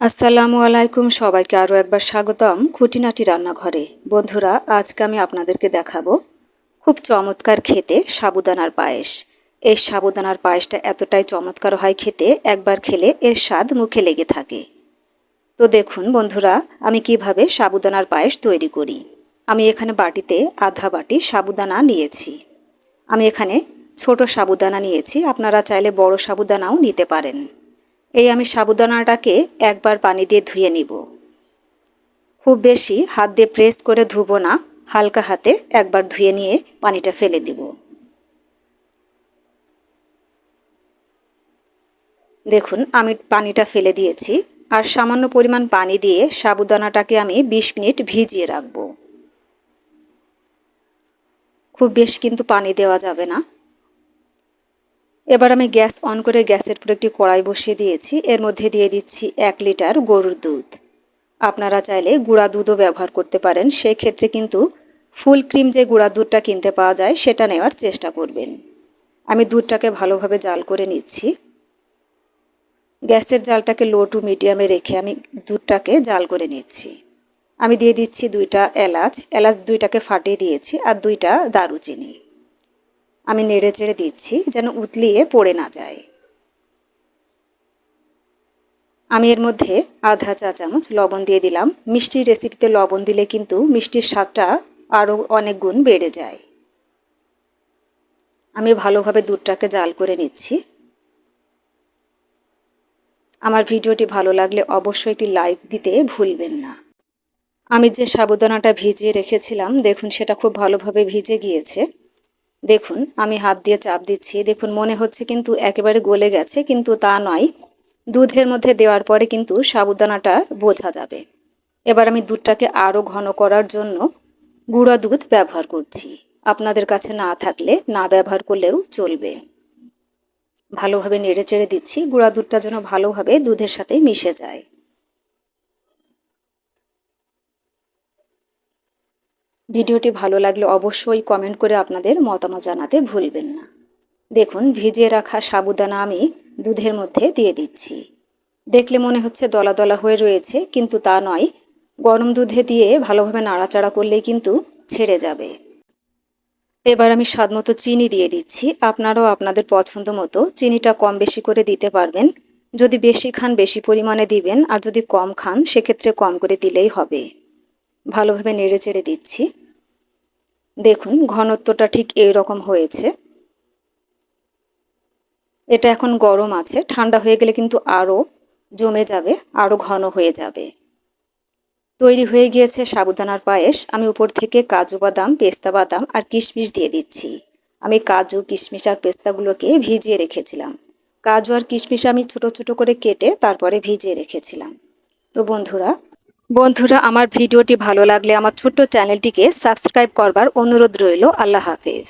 আসসালামু আলাইকুম সবাইকে আরও একবার স্বাগতম খুঁটিনাটি রান্নাঘরে। বন্ধুরা, আজকে আমি আপনাদেরকে দেখাবো খুব চমৎকার খেতে সাবুদানার পায়েস। এই সাবুদানার পায়েসটা এতটাই চমৎকার হয় খেতে, একবার খেলে এর স্বাদ মুখে লেগে থাকে। তো দেখুন বন্ধুরা, আমি কীভাবে সাবুদানার পায়েস তৈরি করি। আমি এখানে বাটিতে আধা বাটি সাবুদানা নিয়েছি। আমি এখানে ছোট সাবুদানা নিয়েছি, আপনারা চাইলে বড় সাবুদানাও নিতে পারেন। এই আমি সাবুদানাটাকে একবার পানি দিয়ে ধুয়ে নিব। খুব বেশি হাত দিয়ে প্রেস করে ধুবো না, হালকা হাতে একবার ধুয়ে নিয়ে পানিটা ফেলে দিব। দেখুন, আমি পানিটা ফেলে দিয়েছি আর সামান্য পরিমাণ পানি দিয়ে সাবুদানাটাকে আমি ২০ মিনিট ভিজিয়ে রাখব। খুব বেশি কিন্তু পানি দেওয়া যাবে না। এবার আমি গ্যাস অন করে গ্যাসের উপর একটি কড়াই বসিয়ে দিয়েছি। এর মধ্যে দিয়ে দিচ্ছি এক লিটার গরুর দুধ। আপনারা চাইলে গুঁড়া দুধও ব্যবহার করতে পারেন। সেক্ষেত্রে কিন্তু ফুল ক্রিম যে গুঁড়া দুধটা কিনতে পাওয়া যায়, সেটা নেওয়ার চেষ্টা করবেন। আমি দুধটাকে ভালোভাবে জাল করে নিচ্ছি। গ্যাসের জালটাকে লো টু মিডিয়ামে রেখে আমি দুধটাকে জাল করে নিচ্ছি। আমি দিয়ে দিচ্ছি দুইটা এলাচ। এলাচ দুইটাকে ফাটিয়ে দিয়েছি আর দুইটা দারুচিনি। আমি নেড়ে চেড়ে দিচ্ছি যেন উতলিয়ে পড়ে না যায়। আমি এর মধ্যে আধা চা চামচ লবণ দিয়ে দিলাম। মিষ্টির রেসিপিতে লবণ দিলে কিন্তু মিষ্টির স্বাদটা আরও অনেক গুণ বেড়ে যায়। আমি ভালোভাবে দুধটাকে জাল করে নিচ্ছি। আমার ভিডিওটি ভালো লাগলে অবশ্যই একটি লাইক দিতে ভুলবেন না। আমি যে সাবুদানাটা ভিজিয়ে রেখেছিলাম, দেখুন সেটা খুব ভালোভাবে ভিজে গিয়েছে। দেখুন, আমি হাত দিয়ে চাপ দিচ্ছি। দেখুন, মনে হচ্ছে কিন্তু একেবারে গলে গেছে, কিন্তু তা নয়। দুধের মধ্যে দেওয়ার পরে কিন্তু সাবুদানাটা বোঝা যাবে। এবার আমি দুধটাকে আরও ঘন করার জন্য গুঁড়া দুধ ব্যবহার করছি। আপনাদের কাছে না থাকলে না ব্যবহার করলেও চলবে। ভালোভাবে নেড়ে চেড়ে দিচ্ছি। গুঁড়া দুধটা যেন ভালোভাবে দুধের সাথে মিশে যায়। ভিডিওটি ভালো লাগলে অবশ্যই কমেন্ট করে আপনাদের মতামত জানাতে ভুলবেন না। দেখুন, ভিজিয়ে রাখা সাবুদানা আমি দুধের মধ্যে দিয়ে দিচ্ছি। দেখলে মনে হচ্ছে দলা দলা হয়ে রয়েছে, কিন্তু তা নয়। গরম দুধে দিয়ে ভালোভাবে নাড়াচাড়া করলেই কিন্তু ছেড়ে যাবে। এবার আমি স্বাদ মতো চিনি দিয়ে দিচ্ছি। আপনারাও আপনাদের পছন্দ মতো চিনিটা কম বেশি করে দিতে পারবেন। যদি বেশি খান, বেশি পরিমাণে দিবেন, আর যদি কম খান, সেক্ষেত্রে কম করে দিলেই হবে। ভালোভাবে নেড়ে চেড়ে দিচ্ছি। দেখুন, ঘনত্বটা ঠিক এই রকম হয়েছে। এটা এখন গরম আছে, ঠান্ডা হয়ে গেলে কিন্তু আরও জমে যাবে আরও ঘন হয়ে যাবে। তৈরি হয়ে গিয়েছে সাবুদানার পায়েস। আমি উপর থেকে কাজু বাদাম, পেস্তা বাদাম আর কিশমিশ দিয়ে দিচ্ছি। আমি কাজু, কিশমিশ আর পেস্তাগুলোকে ভিজিয়ে রেখেছিলাম। কাজু আর কিশমিশ আমি ছোট ছোট করে কেটে তারপরে ভিজিয়ে রেখেছিলাম। তো বন্ধুরা বন্ধুরা আমার ভিডিওটি ভালো লাগলে আমার ছোট্ট চ্যানেলটিকে সাবস্ক্রাইব করবার অনুরোধ রইল। আল্লাহ হাফেজ।